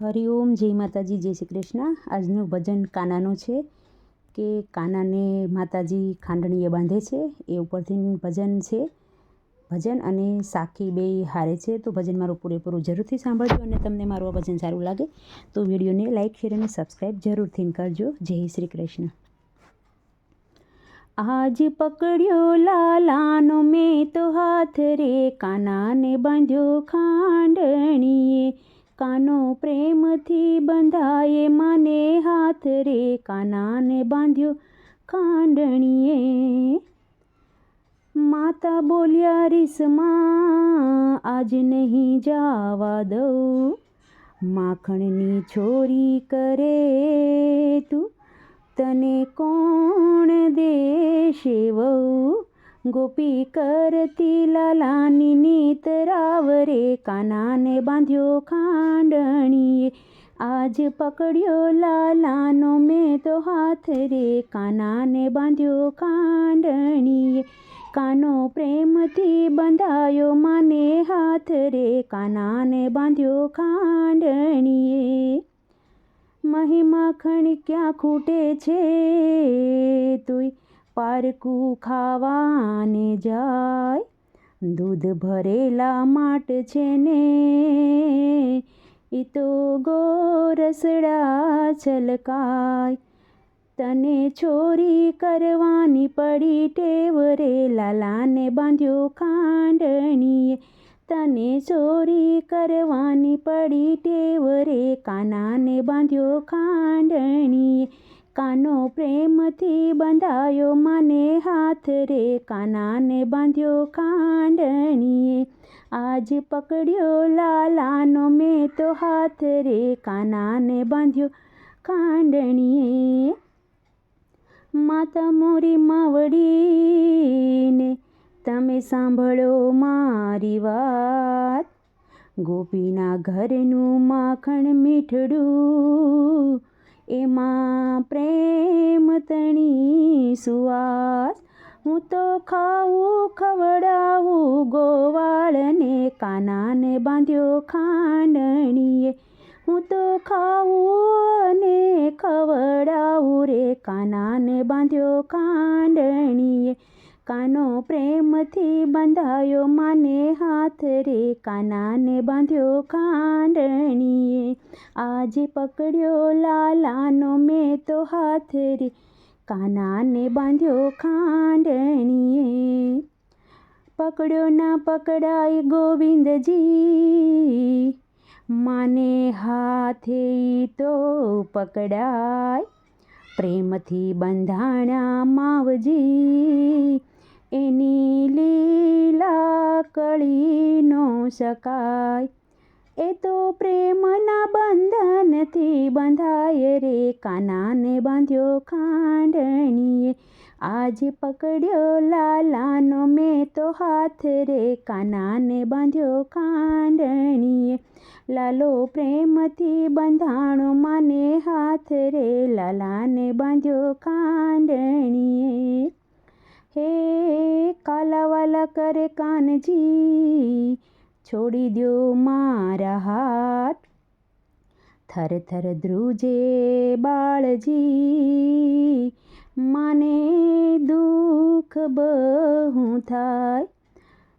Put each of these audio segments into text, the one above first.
હરિઓમ જય માતાજી, જય શ્રી કૃષ્ણ. આજનું ભજન કાનાનું છે કે કાનાને માતાજી ખાંડણીએ બાંધે છે. એ ઉપરથી ભજન છે. ભજન અને સાખી બે હારે છે. તો ભજન મારું પૂરેપૂરું જરૂરથી સાંભળજો અને તમને મારું આ ભજન સારું લાગે તો વિડીયોને લાઇક શેર અને સબસ્ક્રાઈબ જરૂરથી કરજો. જય શ્રી કૃષ્ણ. આજ પકડ્યો લાલાનો મેં તો હાથ રે. કાનાને બાંધ્યો ખાંડણીએ. કાનો પ્રેમથી બંધાયે, માને હાથ રે કાનાને બાંધ્યો ખાંડણીએ. માતા બોલ્યા, રીસમાં આજ નહીં જાવા દઉં. માખણની છોરી કરે તું, તને કોણ દેશે વહુ? ગોપી કરતી લાલાની નીત રાવરે કાનાને બાંધ્યો ખાંડણીએ આજ પકડ્યો લાલાનો મેં તો હાથ રે કાનાને બાંધ્યો ખાંડણીએ કાનો પ્રેમથી બંધાયો માને હાથ રે કાનાને બાંધ્યો ખાંડણીએ મહિમા ખણ ક્યાં ખૂટે છે તુંય પારકું ખાવાને જાય. દૂધ ભરેલા માટ છે ને એ તો ગોરસડા છલકાય. તને ચોરી કરવાની પડી ટેવ રે, લાલાને બાંધ્યો ખાંડણીએ. તને ચોરી કરવાની પડી ટેવ રે, કાનાને બાંધ્યો ખાંડણીએ. કાનો પ્રેમથી બંધાયો, મને હાથ રે કાનાને બાંધ્યો ખાંડણીએ. આજ પકડ્યો લાલાનો મેં તો હાથ રે કાનાને બાંધ્યો ખાંડણીએ. માતા મોરી માવડીને તમે સાંભળો મારી વાત. ગોપીના ઘરનું માખણ મીઠડું, એમાં પ્રેમ તણી સુવાસ હું તો ખાવું ખવડાવું, ગોવાળને કાનાને બાંધ્યો ખાંડણીએ. હું તો ખાવું ને ખવડાવું રે, કાનાને બાંધ્યો ખાંડણીએ. કાનો પ્રેમથી બંધાયો માને હાથ રે, કાનાને બાંધ્યો ખાંડણીએ. આજે પકડ્યો લાલાનો મેં તો હાથ રે. કાનાને બાંધ્યો ખાંડણીએ. પકડ્યો ના પકડાય ગોવિંદજી. માને હાથે તો પકડાય પ્રેમથી બંધાણા માવજી. એની લીલા કળી નો શકાય એ તો પ્રેમના બંધનથી બંધાય રે. કાનાને બાંધ્યો ખાંડણીએ. આજે પકડ્યો લાલાનો મેં તો હાથ રે. કાનાને બાંધ્યો ખાંડણીએ. લાલો પ્રેમથી બંધાણો માને હાથ રે. લાલાને બાંધ્યો ખાંડણીએ. હે કાલાવાલા કરે કાનજી. છોડી દો મારા હાથ. થર થર ધ્રુજે બાળજી, મને દુઃખ બહુ થાય.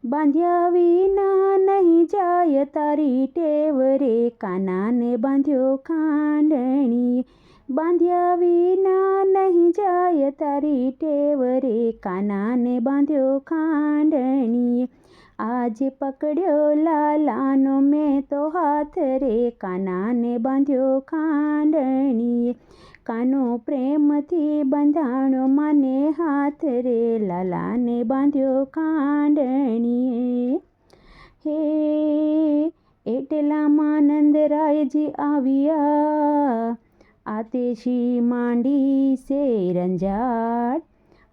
બાંધ્યા વિના નહીં જાય તારી ટેવ રે કાનાને બાંધ્યો ખાંડણી. બાંધ્યા વિના નહીં જાય તારી ટેવ રે કાનાને બાંધ્યો ખાંડણી. આજે પકડ્યો લાલાનો, મેં તો હાથ રે કાનાને બાંધ્યો ખાંડણીએ. કાનો પ્રેમથી બંધાણો માને હાથ રે લાલાને બાંધ્યો ખાંડણીએ. હે એટલામાં નંદરાયજી આવ્યા. આતેશી માંડી સે રંજાડ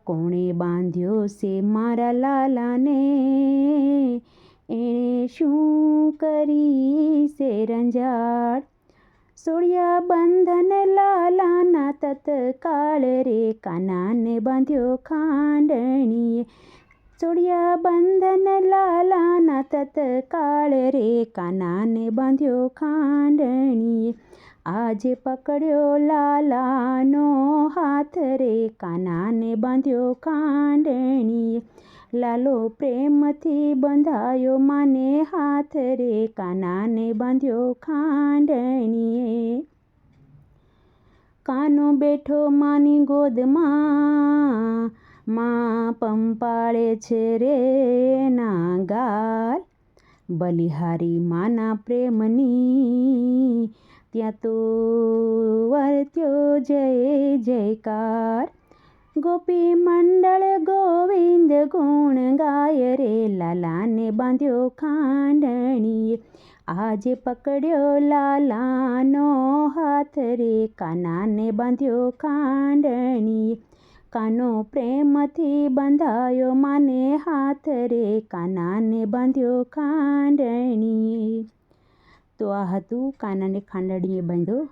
કોણે બાંધ્યો છે મારા લાલાને? એણે શું કરી છે રંજાડ સોળિયા બંધન લાલાના તત્કાળ રે કાનાને બાંધ્યો ખાંડણીએ. સોળિયા બંધન લાલાના તત્કાળ રે કાનાને બાંધ્યો ખાંડણીએ. આજે પકડ્યો લાલાનો હાથ, રે કાનાને બાંધ્યો ખાંડણીએ. લાલો પ્રેમથી બંધાયો માને હાથ, રે કાનાને બાંધ્યો ખાંડણીએ. કાનો બેઠો માની ગોદમાં, માં પંપાળે છે રે ના ગાલ બલિહારી માના પ્રેમની ત્યાં તો વર્ત્યો જય જયકાર. ગોપી મંડળ ગોવિંદ ગુણ ગાય રે, લાલાને બાંધ્યો ખાંડણીએ. આજે પકડ્યો લાલાનો હાથ રે, કાનાને બાંધ્યો ખાંડણીએ. કાનો પ્રેમથી બંધાયો માને હાથ રે, કાનાને બાંધ્યો ખાંડણીએ. તો આ હતું કાનાને ખાંડણીએ બાંધો.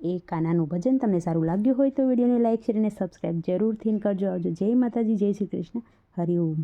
એ કાનાનું ભજન તમને સારું લાગ્યું હોય તો વિડીયોને લાઈક શેર અને સબસ્ક્રાઈબ જરૂરથી કરજો. આવજો. જય માતાજી, જય શ્રી કૃષ્ણ. હરિ ઓમ.